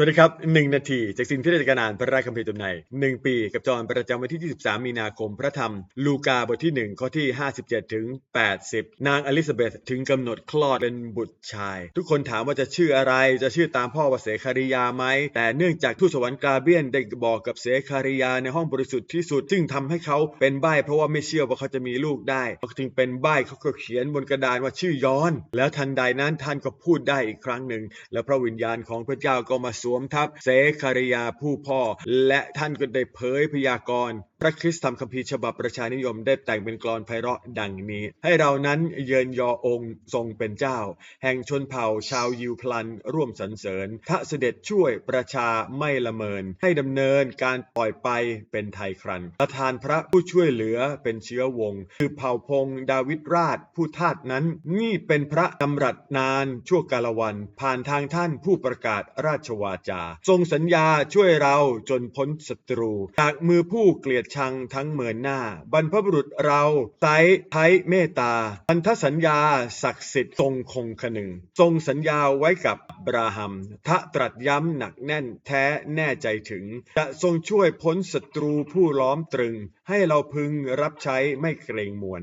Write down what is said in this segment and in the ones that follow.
สวัสดีครับหนึ่งนาทีจากสิ่งที่ได้จากการอ่านพระราชคัมภีร์ตำนานหนึ่งปีกับจอห์นประจำวันที่ 23 มีนาคมพระธรรม ลูกาบทที่ 1 ข้อที่ 57 ถึง 80 นางอลิซาเบธถึงกำหนดคลอดเป็นบุตรชาย ทุกคนถามว่าจะชื่ออะไรจะชื่อตามพ่อวาเสคาริยาไหม แต่เนื่องจากทูตสวรรค์กาเบียนได้บอกกับเสคาริยาในห้องบริสุทธิ์ที่สุด ซึ่งทำให้เขาเป็นใบ้เพราะว่าไม่เชื่อว่าเขาจะมีลูกได้เขาจึงเป็นใบ้เขาก็เขียนบนกระดานว่าชื่อย้อน แล้วทันใดนั้นท่านก็พูดได้อีกครั้งหนึ่ง แล้วพระวิญญาณของพระเจ้าก็มาสวมทับเสคาริยาผู้พ่อ และท่านก็ได้เผยพยากรณ์พระคริสตธรรมคัมภีร์ฉบับประชานิยมได้แต่งเป็นกลอนไพเราะดังนี้ ให้เรานั้นเยินยอองค์ทรงเป็นเจ้า แห่งชนเผ่าชาวยิวพลัน ร่วมสรรเสริญพระเสด็จช่วยประชาไม่ละเมิน ให้ดำเนินการปล่อยไปเป็นไทยครัน ประทานพระผู้ช่วยเหลือเป็นเชื้อวง คือเผ่าพงดาวิดราชผู้ทาสนั้น นี่เป็นพระดำรัสนานชั่วกาลวัน ผ่านทางท่านผู้ประกาศราชวาจา ทรงสัญญาช่วยเราจนพ้นศัตรูจากมือผู้เกลียดชังทั้งเหมินหน้า บรรพบุรุษเราไซไทยเมตตาพันธสัญญาศักดิ์สิทธิ์ทรงคงคนึง ทรงสัญญาไว้กับอับราฮัมทะตรัสย้ำหนักแน่นแท้แน่ใจถึง จะทรงช่วยพ้นศัตรูผู้ล้อมตรึง ให้เราพึงรับใช้ไม่เกรงมวล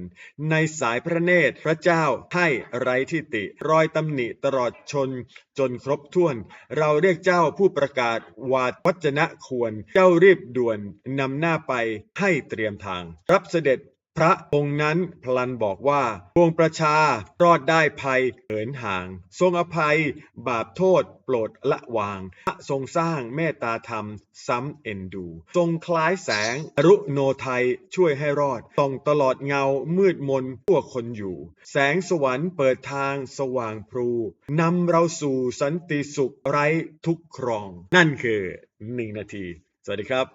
ในสายพระเนตรพระเจ้าให้ไรที่ติ รอยตำหนิตลอดชนจนครบถ้วน เราเรียกเจ้าผู้ประกาศวาดวัจนะควร เจ้ารีบด่วนนำหน้าไปให้เตรียมทาง รับเสด็จพระองค์นั้นพลันบอกว่าปวงประชารอดได้ภัยเหินห่าง ทรงอภัย บาปโทษ โปรดละวางพระทรงสร้างเมตตาธรรม ซ้ำเอ็นดู ทรงคล้ายแสงรุโนไทยช่วยให้รอดส่องตลอดเงามืดมนพวกคนอยู่ แสงสวรรค์เปิดทางสว่างพลูนำเราสู่สันติสุขไร้ทุกข์ครอง นั่นคือหนึ่งนาที สวัสดีครับ